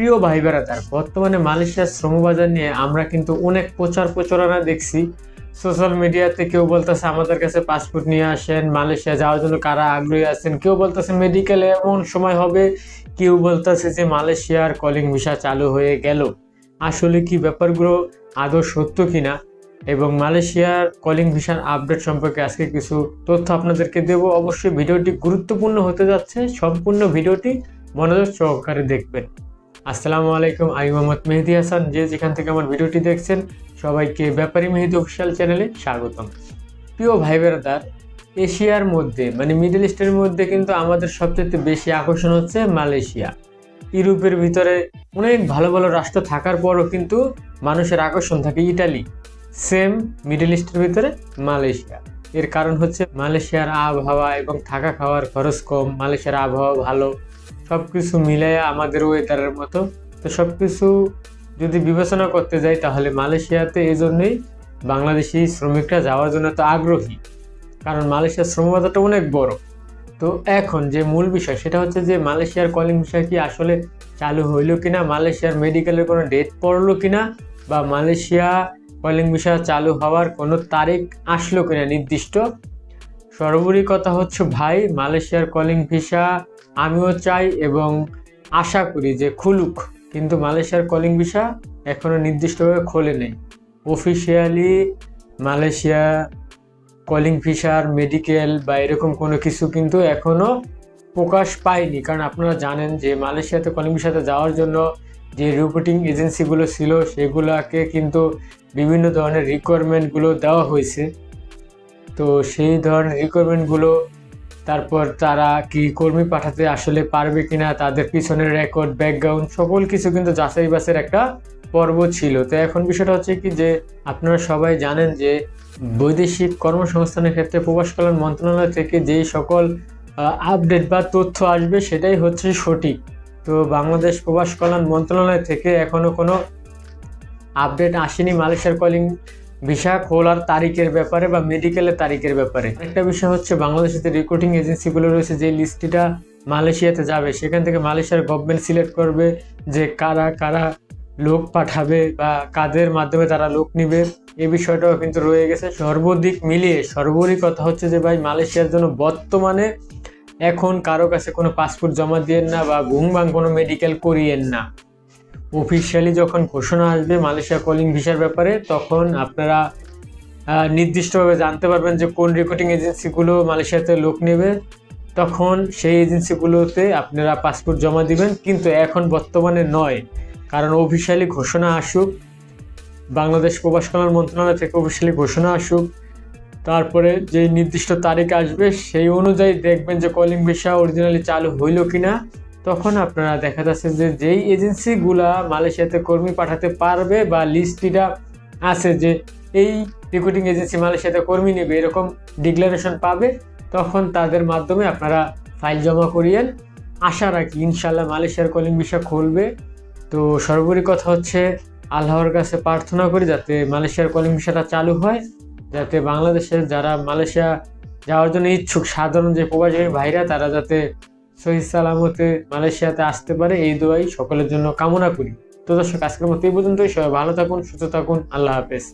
প্রিয় ভাই বেড়াতার বর্তমানে মালয়েশিয়ার শ্রমবাজার নিয়ে আমরা কিন্তু অনেক প্রচার প্রচারণা দেখছি। সোশ্যাল মিডিয়াতে কেউ বলতেছে, আমাদের কাছে পাসপোর্ট নিয়ে আসেন, মালয়েশিয়া যাওয়ার জন্য কারা আগ্রহী আছেন? কেউ বলতেছে মেডিকেলে এমন সময় হবে। কেউ বলতেছে যে, মালয়েশিয়ার কলিং ভিসা চালু হয়ে গেল। আসলে কি ব্যাপারগুলো আদৌ সত্য কিনা? এবং মালয়েশিয়ার কলিং ভিসার আপডেট সম্পর্কে আজকে কিছু তথ্য আপনাদেরকে দেব। অবশ্যই ভিডিওটি গুরুত্বপূর্ণ হতে যাচ্ছে। সম্পূর্ণ ভিডিওটি মনোযোগ সহকারে দেখবেন। আসসালামু আলাইকুম, আমি মোহাম্মদ মেহেদি হাসান। যে যেখান থেকে আমার ভিডিওটি দেখছেন, সবাইকে ব্যাপারী মেহেদি অফিসিয়াল চ্যানেলে স্বাগতম। প্রিয় ভাই এশিয়ার মধ্যে মানে মিডল ইস্টের মধ্যে কিন্তু আমাদের সবচেয়ে বেশি আকর্ষণ হচ্ছে মালয়েশিয়া। ইউরোপের ভিতরে অনেক ভালো ভালো রাষ্ট্র থাকার পরও কিন্তু মানুষের আকর্ষণ থাকে ইটালি। সেম মিডল ইস্টের ভিতরে মালয়েশিয়া। এর কারণ হচ্ছে মালয়েশিয়ার আবহাওয়া এবং থাকা খাওয়ার খরচ কম, মালয়েশিয়ার আবহাওয়া ভালো। সব কিছু মিলাইয়া আমাদের ওয়েদারের মতো। তো সব কিছু যদি বিবেচনা করতে যাই, তাহলে মালয়েশিয়াতে এই জন্যই বাংলাদেশি শ্রমিকরা যাওয়ার জন্য তো আগ্রহী। কারণ মালয়েশিয়ার শ্রমবাজারটা অনেক বড়। তো এখন যে মূল বিষয়, সেটা হচ্ছে যে মালয়েশিয়ার কলিং বিষয় কি আসলে চালু হইল কিনা, মালয়েশিয়ার মেডিকেলের কোনো ডেট পড়ল কিনা, বা মালয়েশিয়া কলিং বিষয় চালু হওয়ার কোনো তারিখ আসলো কিনা নির্দিষ্ট। সর্বোপরি কথা হচ্ছে, ভাই, মালয়েশিয়ার কলিং ভিসা আমিও চাই এবং আশা করি যে খুলুক। কিন্তু মালয়েশিয়ার কলিং ভিসা এখনও নির্দিষ্টভাবে খোলে নেই অফিসিয়ালি মালয়েশিয়া কলিং ভিসার মেডিকেল বা এরকম কোনো কিছু কিন্তু এখনও প্রকাশ পায়নি। কারণ আপনারা জানেন যে মালয়েশিয়াতে কলিং ভিসাতে যাওয়ার জন্য যে রিপোর্টিং এজেন্সিগুলো ছিল, সেগুলোকে কিন্তু বিভিন্ন ধরনের রিকোয়ারমেন্টগুলো দেওয়া হয়েছে। তো সেই ধরনের রিকোয়ারমেন্টগুলো তারপর তারা কি কর্মী পাঠাতে আসলে পারবে কিনা, তাদের পিছনের রেকর্ড ব্যাকগ্রাউন্ড সকল কিছু কিন্তু যাচাই বাসের একটা পর্ব ছিল। তো এখন বিষয়টা হচ্ছে কি যে, আপনারা সবাই জানেন যে, বৈদেশিক কর্মসংস্থানের ক্ষেত্রে প্রবাস কল্যাণ মন্ত্রণালয় থেকে যেই সকল আপডেট বা তথ্য আসবে সেটাই হচ্ছে সঠিক। তো বাংলাদেশ প্রবাস কল্যাণ মন্ত্রণালয় থেকে এখনও কোনো আপডেট আসেনি। মালয়েশিয়ার কলিং ভিসা খোলার তারিখের ব্যাপারে বা মেডিকেলের তারিখের ব্যাপারে। একটা বিষয় হচ্ছে বাংলাদেশের রিক্রুটিং এজেন্সিগুলো রয়েছে, যে লিস্টটা মালয়েশিয়াতে যাবে, সেখান থেকে মালয়েশিয়ার গভর্নমেন্ট সিলেক্ট করবে যে কারা কারা লোক পাঠাবে বা কাদের মাধ্যমে তারা লোক নিবে। এই বিষয়টাও কিন্তু রয়ে গেছে। সর্বদিক মিলিয়ে, সর্বোপরি কথা হচ্ছে যে ভাই, মালয়েশিয়ার জন্য বর্তমানে এখন কারও কাছে কোনো পাসপোর্ট জমা দিয়েন না বা ঘুম ভাং কোনো মেডিকেল করিয়েন না। অফিসিয়ালি যখন ঘোষণা আসবে মালয়েশিয়া কলিং ভিসার ব্যাপারে, তখন আপনারা নির্দিষ্টভাবে জানতে পারবেন যে কোন রেকর্ডিং এজেন্সিগুলো মালয়েশিয়াতে লোক নেবে। তখন সেই এজেন্সিগুলোতে আপনারা পাসপোর্ট জমা দিবেন। কিন্তু এখন বর্তমানে নয়, কারণ অফিসিয়ালি ঘোষণা আসুক, বাংলাদেশ প্রবাস কল্যাণ মন্ত্রণালয় থেকে অফিসিয়ালি ঘোষণা আসুক, তারপরে যে নির্দিষ্ট তারিখ আসবে, সেই অনুযায়ী দেখবেন যে কলিং ভিসা অরিজিনালি চালু হইল কিনা। তখন আপনারা দেখা যাচ্ছে যে যেই এজেন্সিগুলা মালয়েশিয়াতে কর্মী পাঠাতে পারবে বা লিস্টটা আছে যে এই রিক্রুটিং এজেন্সি মালয়েশিয়াতে কর্মী নেবে, এরকম ডিক্লারেশন পাবে, তখন তাদের মাধ্যমে আপনারা ফাইল জমা করিয়েন। আশা রাখি ইনশাল্লাহ মালয়েশিয়ার কলিং ভিসা খুলবে। তো সর্বোপরি কথা হচ্ছে, আল্লাহর কাছে প্রার্থনা করি যাতে মালয়েশিয়ার কলিং ভিসাটা চালু হয়, যাতে বাংলাদেশের যারা মালয়েশিয়া যাওয়ার জন্য ইচ্ছুক, সাধারণ যে প্রবাসী ভাইরা, তারা যাতে সহি সালামতে মালয়েশিয়াতে আসতে পারে এই দোয়াই সকলের জন্য কামনা করি। তো দর্শক, আজকের মতো এই পর্যন্তই। সবাই ভালো থাকুন, সুস্থ থাকুন। আল্লাহ হাফেজ।